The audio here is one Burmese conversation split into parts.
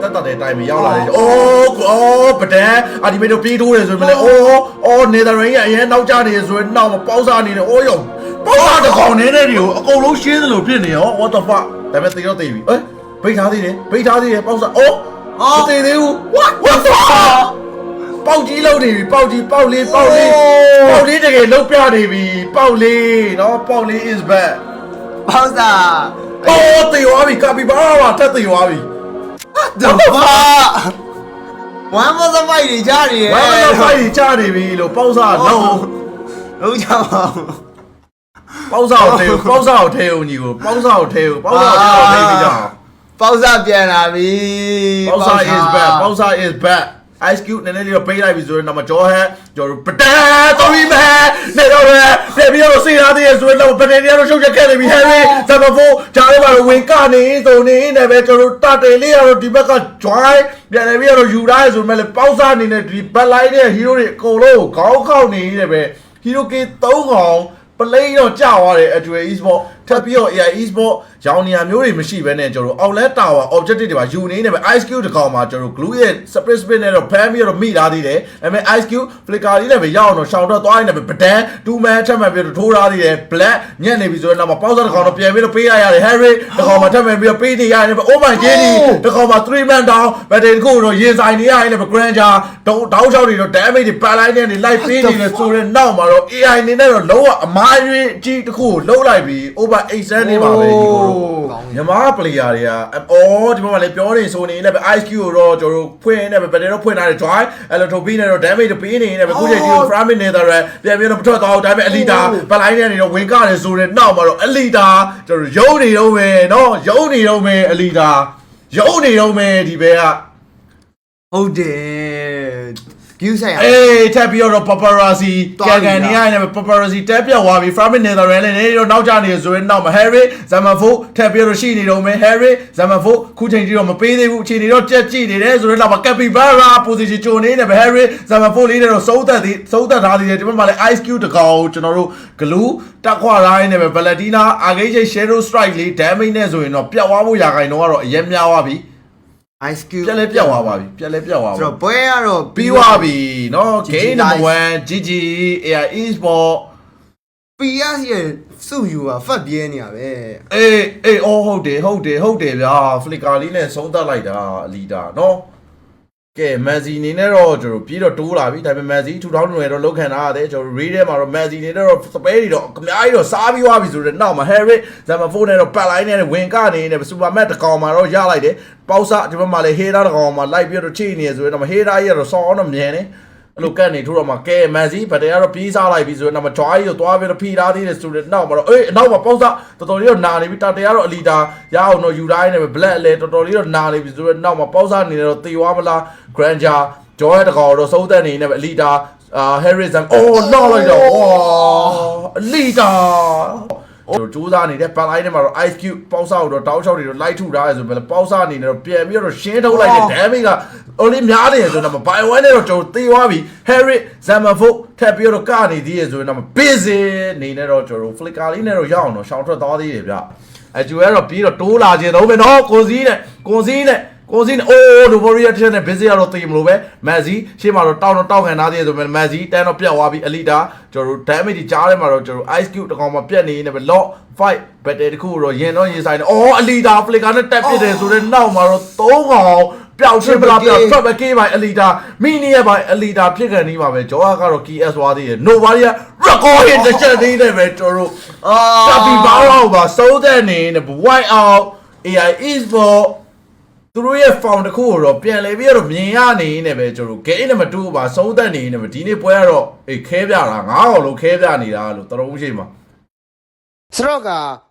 တက်တက်တဲ့အတိုင်းပဲရောက်လာတယ်အိုးအော်ပဒန်အာဒီမေတို့ပြေးတိုးတယ်ဆိုရင်မလဲအိုးအော်နေသာရန်ကြီးအရင်နောက်ကျနေဆိုရင်နောက်မပေါက်စားနေတယ်အိုးယောပေါက်စားတကောင်နေနေတွေကိုအကုန်လုံးရှင်းသလိုဖြစ်နေရော what the fuck ဒါပေမဲ့သိတော့သိပြီအဲဘိတ်ထားသေးတယ်ဘိတ်ထားသေးတယ်ပေါက်စားအိုးအော်သိသေးဘူး what what the fuck ပေါက်ကြီးလုံးနေပြီပေါက်ကြီးပေါက်လေးပေါက်လေးပေါက်လေးတကယ်လုံးပြနေပြီပေါက်လေးနော်ပေါက်လေး is back ပေါက်စားအိုးသေသွားပြီကာပီဘာဘာတက်သေသွားပြီ တော့ဘာဝမ်းမသမိုက်တွေကြားနေရဲ့ဝမ်းတော့ဖိုက်ချနေပြီလို့ပေါက်စားလုံးလုံးချောင်းပေါက်စားကိုထဲပေါက်စားကိုထဲဦးညီကိုပေါက်စားကိုထဲဦးပေါက်စားကိုထဲပြီးကြအောင်ပေါက်စာပြန်လာပြီပေါက်စား is back ပေါက်စား is back ice cube နည်းနည်းလေးတော့ပေးလိုက်ပြီဆိုရင်တော့မကြောဟဲကျော်ပတန်တော်ပြီမဲနေတော့ ပဲပြေပြီးတော့စေးသားသေးရဲ့ဆိုရင်တော့ပတန်တွေကတော့ရှုပ်ချက်ခဲ့နေပြီ Harry ဇမဖိုးဂျားလေးပါတော့ဝင်ကနေဆိုနေနေပဲကျွန်တော်တတယ်လေးကတော့ဒီဘက်က join ပြန်နေပြီးတော့ယူထားရဆိုမှလည်းပေါက်စားအနေနဲ့ဒီ back line တဲ့ hero တွေအကုန်လုံးကိုခေါင်းခေါက်နေနေပဲ hero k 3ကောင်ပလိန်တော့ကြာသွားတယ်အတွေ့ e-sport ထပ်ပြီးတော့ AI e-sport ရောင်နေရာမျိုးတွေမရှိဘဲနဲ့ကျွန်တော် outlet tower objective တွေပါယူနေနေပဲ ice cube တစ်ကောင်မှာကျွန်တော် glue ရဲ့ split spin နဲ့တော့ဖမ်းပြီးတော့မိထားသေးတယ်ဒါပေမဲ့ ice cube flicker လေးလည်းပဲရအောင်တော့ရှောင်းတော့သွားနေတယ်ပဲပဒန်2 man ထပ်မှန်ပြီးတော့ထိုးထားသေးတယ် black ညက်နေပြီဆိုတော့နောက်မှာပေါက်စားတစ်ကောင်တော့ပြန်ပြီးတော့ပေးရရတယ် harry တစ်ကောင်မှာထပ်မှန်ပြီးတော့ပေးနေရတယ်ပဲ oh my god တစ်ကောင်မှာ3 man down ဘတ်တရီတစ်ခုတော့ရင်ဆိုင်နေရတယ်ပဲ granger တောင်းတောင်းချောက်တွေတော့ damage တွေပတ်လိုက်နေတယ် light ပေးနေတယ်ဆိုတော့နောက်မှာတော့ AI အနေနဲ့တော့လုံးဝအမားရွေးအကြီးတစ်ခုကိုလုံးလိုက်ပြီး over 8 cent နေပါပဲဒီကိုတော့မြန်မာပလေယာတွေကအော်ဒီဘက်မှာလည်းပြောနေဆိုနေလည်းပဲ IQ ကိုတော့ကျွန်တော်တို့ဖွင့်နေပဲဘယ်တော့ဖွင့်ထားတယ် join အဲ့လိုထုတ်ပြီးနေတော့ damage တွေပေးနေနေပဲခုချိန်ဒီကို frame နေတဲ့ရပြန်ပြီးတော့မထွက်သွားဘူးဒါပေမဲ့ elita ပလိုက်နေနေတော့ဝင်ကတယ်ဆိုတော့နောက်မှာတော့ elita ကျွန်တော်ရုံးနေတော့မယ်နော်ရုံးနေတော့မယ် elita ရုံးနေတော့မယ်ဒီဘက်ကဟုတ်တယ် ကျူးဆိုင်ရ အေးထပ်ပြီးတော့ paparazzi သွားပြီကန်လား ကန်နေရတယ် paparazzi တက်ပြောက်သွားပြီ from netherlands လည်းနေတော့နောက်ကျနေဆိုရင်နောက်မှာ harry zamafo ထပ်ပြီးတော့ရှိနေတော့မယ် harry zamafo ခုချိန်ကြီးတော့မပေးသေးဘူးအချိန်ကြီးတော့ကြက်ကြည့်နေတယ်ဆိုတော့နောက်မှာ capybara position ကြိုနေတယ်ပဲ harry zamafo လေးနဲ့တော့စိုးသက်သေးစိုးသက်ထားသေးတယ်ဒီဘက်မှာလည်း ice cube တကောင်ကိုကျွန်တော်တို့ glue တက်ခွာထားရင်းနဲ့ပဲ valentina arcade shadow strike လေး damage နဲ့ဆိုရင်တော့ပြတ်သွားဖို့ရာခိုင်တော့ကတော့အရင်များသွားပြီ ice cube ပြက်လဲပြတ်သွားပါပြီပြက်လဲပြတ်သွားပါ ဆိုတော့ပွဲကတော့ ပြီးသွားပြီเนาะ GG game number 1 GG AI Esport PS ရဲ့စုယူကဖတ်ပြဲနေရပဲ အေးအေးအော်ဟုတ်တယ်ဟုတ်တယ်ဟုတ်တယ်ဗျာ flicker လေးနဲ့ဆုံးသက်လိုက်တာအလီတာเนาะ ကဲမန်စီအနေနဲ့တော့ကျွန်တော်ပြီးတော့တိုးလာပြီဒါပေမဲ့မန်စီ2000တွေတော့လောက်ခံထားရတယ်ကျွန်တော် read ထဲမှာတော့မန်စီအနေနဲ့တော့စပဲတွေတော့အများကြီးတော့စားပြီးသွားပြီဆိုတော့နောက်မှာ Harry Zama4 နဲ့တော့ပတ်လိုက်နဲ့ဝင်ကနေနဲ့ Superman တကောင်မှာတော့ရလိုက်တယ်ပေါက်စဒီဘက်မှာလည်း Hater တကောင်မှာလိုက်ပြီးတော့ချိနေဆိုတော့ Hater ကြီးကတော့ဆောင်းတော့မြန်နေ အဲ့လိုကတ်နေထိုးတော့မှကဲမန်စီဗတ်တယ်ကတော့ပြီးစားလိုက်ပြီဆိုတော့မှ joy ကိုသွားပြီးတော့ဖိထားသေးတယ်ဆိုတော့နောက်မှာတော့အေးအနောက်မှာပေါက်စတော်တော်လေးတော့နာနေပြီတာတရားတော့အလီတာရအောင်တော့ယူတိုင်းနဲ့ black အလဲတော်တော်လေးတော့နာနေပြီဆိုတော့နောက်မှာပေါက်စနေတော့တေသွားမလား granger joy တကောင်တော့စိုးသက်နေနေပဲအလီတာအာ harrison အော်နောက်လိုက်တော့ဝါအလီတာ ကျွန်တော်စူးစမ်းနေတဲ့ပန်လိုက်ထဲမှာတော့ ice cube ပေါက်စားကိုတော့တောင်းချောက်တွေတော့လိုက်ထုထားရဆိုပေမဲ့ပေါက်စားအနေနဲ့တော့ပြန်ပြီးတော့ရှင်းထုတ်လိုက်တဲ့ damage က only များတယ်ဆိုတော့ by one နဲ့တော့ကျွန်တော်သေသွားပြီ Harry Zamafo ထပ်ပြီးတော့ကနေသေးရဆိုရင်တော့ busy နေနဲ့တော့ကျွန်တော် flicker လေးနဲ့တော့ရအောင်တော့ရှောင်းထွက်သွားသေးတယ်ဗျအကျူကတော့ပြီးတော့တိုးလာခြင်းတော့ပဲနော်ကိုစည်းနဲ့ကိုစည်းနဲ့ ကိုစင်းအိုးဒိုဘောရီယာတစ်ချက်နဲ့ဘစ်စီကတော့သိမလို့ပဲမက်ဆီရှေ့မှာတော့တောင်းတော့တောက်ခံထားသေးတယ်ဆိုပေမဲ့မက်ဆီတန်းတော့ပြတ်သွားပြီအလီတာကျွန်တော်တို့ damage ကြီးကြားထဲမှာတော့ကျွန်တော်တို့ ice cube တကောင်မှပြတ်နေနေပဲ lock fight battle တခုတော့ရင်တော့ရင်ဆိုင်တယ်အော်အလီတာ flicker နဲ့တက်ပစ်တယ်ဆိုတော့နောက်မှာတော့သုံးကောင်ပျောက်ချင်းပလားပျောက်ထွက်ပဲကေးပါအလီတာမိနီရဲ့ပါအလီတာဖြစ်ကန်နေပါပဲဂျောကတော့ KS သွားသေးတယ် nobody record hit တစ်ချက်သေးတယ်ပဲကျွန်တော်တို့အာကပီဘာတော့ပါစိုးတဲ့နေနဲ့ white out AI esport သူတို့ရဲ့ found တစ်ခုကိုတော့ပြန်လဲပြီးတော့မြင်ရနေနေပဲကျွန်တော် game နဲ့မတူပါစိုးသက်နေနေပဲဒီနေ့ပွဲကတော့အေးခဲပြတာငါးအောင်လို့ခဲပြနေတာလို့တရုံးရှိမှာစတော့က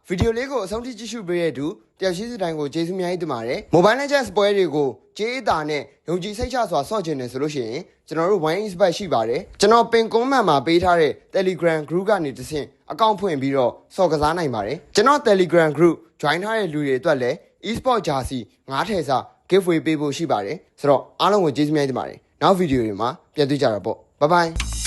ဗီဒီယိုလေးကိုအဆုံးထိကြည့်ရှုပေးတဲ့သူ တယောက်ရှိစတိုင်းကိုကျေးဇူးများကြီးတင်ပါတယ်။ Mobile Legends ပွဲတွေကိုကြေးအတာနဲ့ယုံကြည်စိတ်ချစွာဆော့ကျင်နေဆိုလို့ရှိရင်ကျွန်တော်တို့ Wine Expert ရှိပါတယ်။ကျွန်တော်ပင်ကွန်မန်မှာပေးထားတဲ့ Telegram group ကနေတဆင့်အကောင့်ဖွင့်ပြီးတော့ဆော့ကစားနိုင်ပါတယ်။ကျွန်တော် Telegram group join ထားတဲ့လူတွေအတွက်လည်း e-sport jersey 9ထည်စာ giveaway ပေးဖို့ရှိပါတယ်။ဆိုတော့အားလုံးကိုကျေးဇူးများတင်ပါတယ်။နောက်ဗီဒီယိုတွေမှာပြန်တွေ့ကြတာပေါ့။ Bye bye